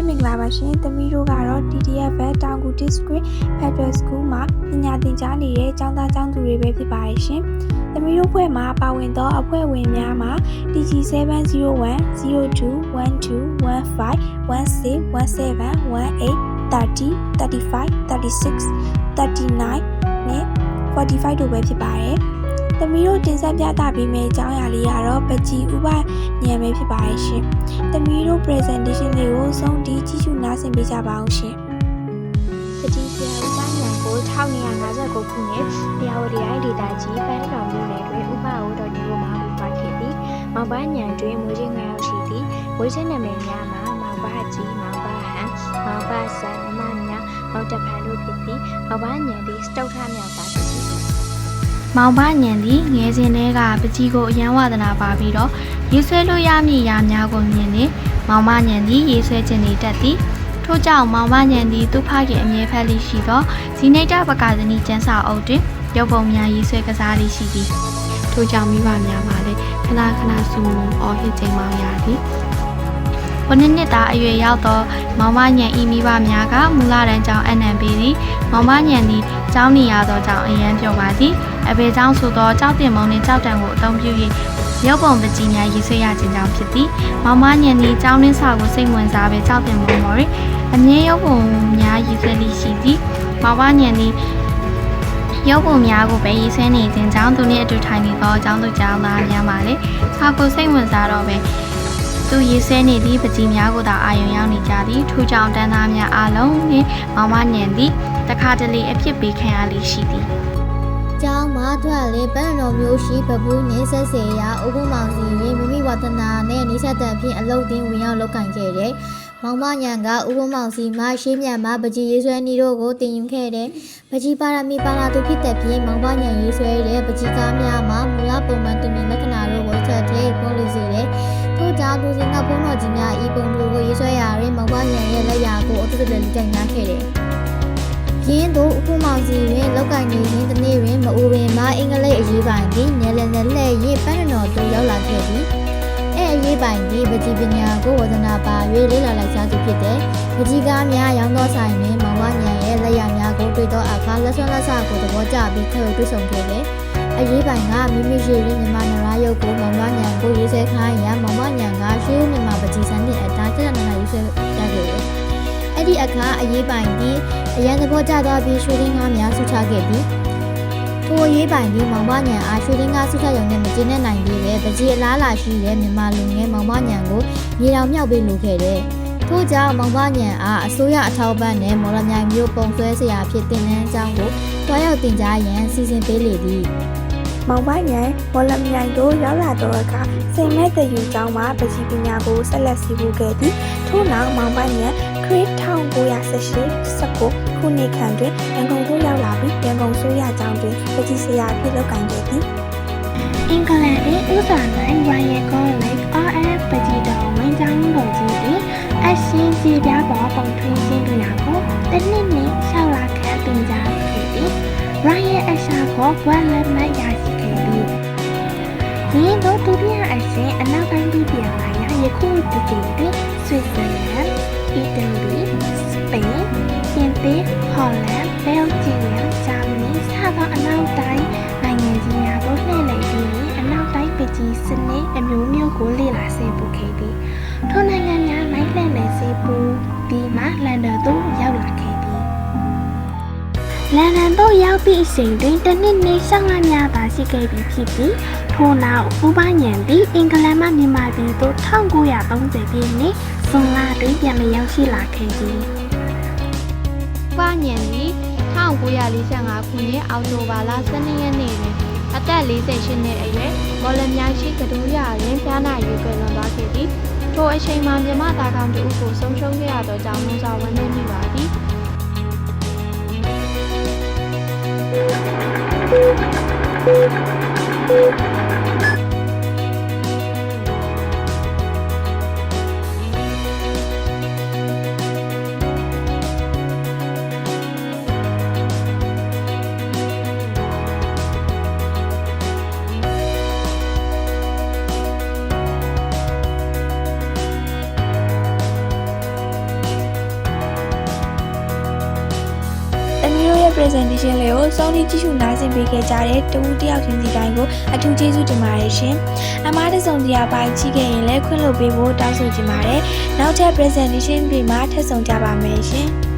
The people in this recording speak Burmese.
လေးမင်္ဂလာပါရှင်။သမီးတို့ကတော့ TTF ဘက်တောင်ကူ District Federal School မှာပညာသင်ကြားနေတဲ့ကျောင်းသားကျောင်းသူတွေပဲဖြစ်ပါတယ်ရှင်။သမီးတို့ဖွဲ့မှာပါဝင်သောအဖွဲ့ဝင်များမှာ TG701 02 12 15 16 17 18 30 35 36 39နဲ့45တို့ပဲဖြစ်ပါတယ်။ သမီးတို့တင်ဆက်ပြသပေးမယ့်အကြောင်းအရာလေးကတော့ပကြီးဥပဉာဏ်ပဲဖြစ်ပါတယ်ရှင်။သမီးတို့ presentation လေးကိုဆုံးဒီကြည့်ရှုနားဆင်ပေးကြပါအောင်ရှင်။ပတိဆရာဥပညာကို1959ခုနှစ်တရားဝတီအိုင်ဒေတာကြီးပန်းတော်မြို့နယ်တွင်ဥပအိုတော်ဒီကိုမှမူပွားခဲ့သည်။မောင်ပန်းညံတွင်မွေးချင်း၅ယောက်ရှိသည်။မွေးချင်းနာမည်များမှာမောင်ပန်းကြီးမောင်ပန်းဟန်မောင်ပန်းဆန်မမညာမောင်တပန်တို့ဖြစ်သည်။မောင်ပန်းညံသည်စတုတ်ထမြောက်ပါသည်။ မောင်ပညံသည်ငယ်စဉ်တည်းကပကြီးကိုအယံဝဒနာပါပြီးတော့ရေးဆွဲလို့ရမည့်ရာများကိုမြင်နေမောင်ပညံသည်ရေးဆွဲခြင်းနေတတ်သည်ထို့ကြောင့်မောင်ပညံသည်သူဖခင်အမြဲဖက်လိရှိသောဇီနိတပကာဇနီကျန်းစာအုပ်တွင်ရုပ်ပုံများရေးဆွဲကစားလိရှိသည်ထို့ကြောင့်မိဘများမှလည်းခဏခဏဆူမုံအော်ဟစ်ချိန်မောင်ရသည်ခုနှစ်နှစ်သားအရွယ်ရောက်သောမောင်မညံဤမိဘများကမူလတန်းကျောင်းအနံပေးသည်မောင်မညံသည်ကျောင်းနေရသောကြောင့်အရန်ပြောပါသည် အဘေကျောင်းဆိုသောကြောက်တင်မုံနှင့်ကြောက်တံကိုအသုံးပြု၍ရုပ်ပုံပကြီးများရေးဆွဲရခြင်းကြောင့်ဖြစ်သည်မောင်မညံသည်ကျောင်းရင်းစာကိုစိတ်ဝင်စားပဲကြောက်တင်မုံမော်တွင်အမြဲရုပ်ပုံများရေးဆွဲလိရှိသည်မောင်မညံသည်ရုပ်ပုံများကိုပဲရေးဆွဲနေခြင်းကြောင့်သူနှင့်အတူထိုင်နေသောအကြောင်းသူကျောင်းသားများမှလည်းစာကိုစိတ်ဝင်စားတော့ပဲသူရေးဆဲနေသည့်ပကြီးများကိုသာအာရုံရောက်နေကြသည်ထူးကြောင်တန်းသားများအားလုံးနှင့်မောင်မညံသည်တခါတလေအဖြစ်ပေးခံရလိရှိသည် ကျောင်းမှာထွက်လေပန်းတော်မျိုးရှိပပူးနှင်းဆက်စေရာဥပမောင်စီရင်မိမိဝါသနာနဲ့နေဆက်တဲ့အဖြစ်အလုတ်တင်းဝင်ရောက်လုပ်ကင်ခဲ့တယ်။မောင်မညံကဥပမောင်စီမှရှေးမြတ်မှာပကြီးရေးဆွဲနေတို့ကိုတင်ယူခဲ့တယ်။ပကြီးပါရမီပါလာသူဖြစ်တဲ့ဖြင့်မောင်မညံရေးဆွဲတဲ့ပကြီးကားများမှာမူလပုံမှန်တင်မြင်လက္ခဏာတို့ကိုချက်ထဲပုံလို့စေတယ်။ထို့ကြောင့်သူစင်ကဘုန်းတော်ကြီးများဤပုံတို့ကိုရေးဆွဲရာတွင်မောင်မညံရဲ့လက်ရာကိုအတူတူလက်ကြိုင်နာခဲ့တယ်။ ရင်းတို့ဥပမောင်စီတွင်လောက်ကင်နေရင်တနေ့တွင်မအိုပင်မှာအင်္ဂလိပ်အရေးပိုင်သည်နယ်လည်နယ်လှဲ့ရေးပန်းတော်သို့ရောက်လာခဲ့သည်အဲအရေးပိုင်သည်ပကြီးပညာကိုဝဒနာပါ၍လေးလာလိုက်စားသူဖြစ်တဲ့ပကြီးကားများရောင်းသောဆိုင်တွင်မောင်ဝညံရဲ့လက်ရများကိုတွေ့သောအခါလက်ဆွမ်းလက်ဆကိုသဘောကျပြီးထည့်တွေ့ဆုံခဲ့တယ်အရေးပိုင်ကမိမိရှိရင်မြန်မာနရာရုပ်ကိုမောင်ဝညံကိုရေးဆဲခိုင်းရမောင်ဝညံကရှေးမြန်မာပကြီးစံနှင့်အတားကျက်နနာရေးဆဲတတ်ခဲ့တယ် အဲ့ဒီအခါအရေးပိုင်သည်အရန်သဘောကျသွားပြီးရွှေရင်းကားများဆုချခဲ့သည်ထိုရေးပိုင်ပြီးမောင်မညံအားရွှေရင်းကားဆုချရုံနဲ့မကျေနပ်နိုင်သေးပဲပကြီးအလားလာရှိတဲ့မြန်မာလူငယ်မောင်မညံကိုမြေတော်မြောက်ပေးလိုခဲ့တယ်ထို့ကြောင့်မောင်မညံအားအစိုးရအထောက်ပံ့နဲ့မော်လမြိုင်မျိုးပုံဆွဲစရာဖြစ်တဲ့နန်းအကြောင်းကိုတွားရောက်တင်ကြားရန်စီစဉ်ပေးလေသည်မောင်ပိုင်းနယ်မော်လမြိုင်တို့ရောက်လာတော့အခါစိန်မဲ့တယူကျောင်းမှာပကြီးပညာကိုဆက်လက်စီးပူးခဲ့သည်ထို့နောက်မောင်ပိုင်းနယ် ခရစ်1918 19ခုနှစ်ခန့်တွင်ရန်ကုန်သို့ရောက်လာပြီးရန်ကုန်စိုးရကျောင်းတွင်ပကြီးဆရာအဖြစ်လုပ်ကိုင်ခဲ့သည်အင်္ဂလန်တွင်ဥစားနိုင် Royal College RF ပကြီးတော်ဝင်ကျောင်းတော်ကြီးတွင်အရှင်ကြည်ပြပေါ်ပုံထွင်းခြင်းတို့ရာကိုတစ်နှစ်နှင့်၆လခန့်တင်ကြားခဲ့သည် Royal အရှာကိုဘွဲ့လက်မှတ်ရရှိခဲ့သည်။ဒီတော့ဒုတိယအရှင်အနောက်တိုင်းပြည်ပြန်လာရာယခုဒီချိန်တွင်ဆွစ်ဇာလန်၊ အီတလီ၊စပိန်၊ပြင်သစ်၊ဟော်လန်၊ဘယ်လ်ဂျီယမ်၊ဂျာမနီစသောအနောက်တိုင်းနိုင်ငံကြီးများသို့လှည့်လည်ပြီးအနောက်တိုင်းပကြီးစနစ်အမျိုးမျိုးကိုလေ့လာစေပူခဲ့သည်။ထိုနိုင်ငံများ၌လှည့်လည်စေပူပြီးမှလန်ဒန်သို့ရောက်လာခဲ့သည်လန်ဒန်သို့ရောက်သည့်အချိန်တွင်တစ်နှစ်နှင့်ရှောင်းလများသာရှိခဲ့ပြီးဖြစ်ပြီး ထို့နောက်ဥပညံသည်အင်္ဂလန်မှမြန်မာပြည်သို့1930ပြည့်နှစ်ဇွန်လတွင်ပြန်လည်ရောက်ရှိလာခဲ့သည်ဥပညံသည်1945ခုနှစ်အောက်တိုဘာလ12ရက်နေ့တွင်အသက်48နှစ်အရွယ်မော်လမြိုင်ရှိကတူးရတွင်ပြားနာရွေးကွယ်လွန်သွားခဲ့သည်ထိုအချိန်မှာမြမသားကောင်တူကိုဆုံးရှုံးခဲ့ရသောကြောင့်လုံးစွာဝမ်းနည်းမိပါသည်။ presentation လေးကိုစောင့်ကြည့်ကြည့်ရှုနားဆင်ပေးခဲ့ကြတဲ့တဦးတစ်ယောက်ချင်းစီတိုင်းကိုအထူးကျေးဇူးတင်ပါတယ်ရှင်။အမားတစ်စုံတရားပိုင်းချိခဲ့ရင်လည်းခွင့်လွှတ်ပေးဖို့တောင်းဆိုချင်ပါတယ်။နောက်ထပ် presentation တွေမှာထပ်ဆောင်ကြပါမယ်ရှင်။